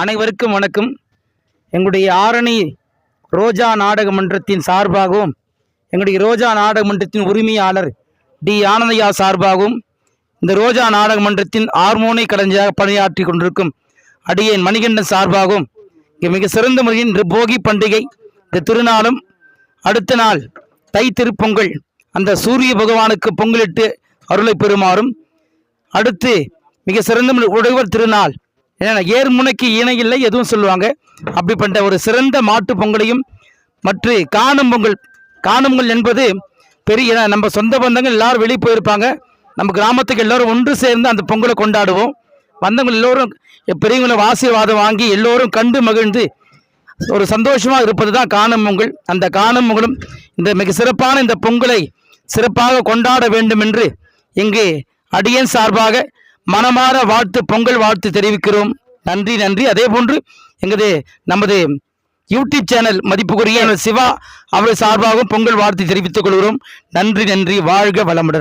அனைவருக்கும் வணக்கம். எங்களுடைய ஆரணி ரோஜா நாடக மன்றத்தின் சார்பாகவும் எங்களுடைய ரோஜா நாடக மன்றத்தின் உரிமையாளர் டி. ஆனந்தையா சார்பாகவும் இந்த ரோஜா நாடக மன்றத்தின் ஹார்மோனை கலைஞராக பணியாற்றி கொண்டிருக்கும் அடியேன் மணிகண்டன் சார்பாகவும் இங்கே மிக சிறந்த முறையில் இன்று போகி பண்டிகை இந்த திருநாளும் அடுத்த நாள் தை திருப்பொங்கல் அந்த சூரிய பகவானுக்கு பொங்கலிட்டு அருளை பெறுமாறும் அடுத்து மிக சிறந்த முறை திருநாள் ஏன்னா ஏர் முனைக்கு இணை இல்லை எதுவும் சொல்லுவாங்க. அப்படிப்பட்ட ஒரு சிறந்த மாட்டு பொங்கலையும் மற்ற காணும் பொங்கல் காணும் பொங்கல் என்பது பெரிய நம்ம சொந்த பந்தங்கள் எல்லாரும் வெளியே போயிருப்பாங்க. நம்ம கிராமத்துக்கு எல்லோரும் ஒன்று சேர்ந்து அந்த பொங்கலை கொண்டாடுவோம். வந்தவங்க எல்லோரும் பெரியவங்கள ஆசீர்வாதம் வாங்கி எல்லோரும் கண்டு மகிழ்ந்து ஒரு சந்தோஷமாக இருப்பது தான் காணும் பொங்கல். அந்த காணும் பொங்கலும் இந்த மிக சிறப்பான இந்த பொங்கலை சிறப்பாக கொண்டாட வேண்டும் என்று இங்கு அடியன் சார்பாக மனமார வாழ்த்து பொங்கல் வாழ்த்து தெரிவிக்கிறோம். நன்றி நன்றி. அதே போன்று எங்களது நமது யூடியூப் சேனல் மதிப்புக்குரிய சிவா அவரது சார்பாகவும் பொங்கல் வாழ்த்து தெரிவித்துக் கொள்கிறோம். நன்றி நன்றி. வாழ்க வளமுடன்.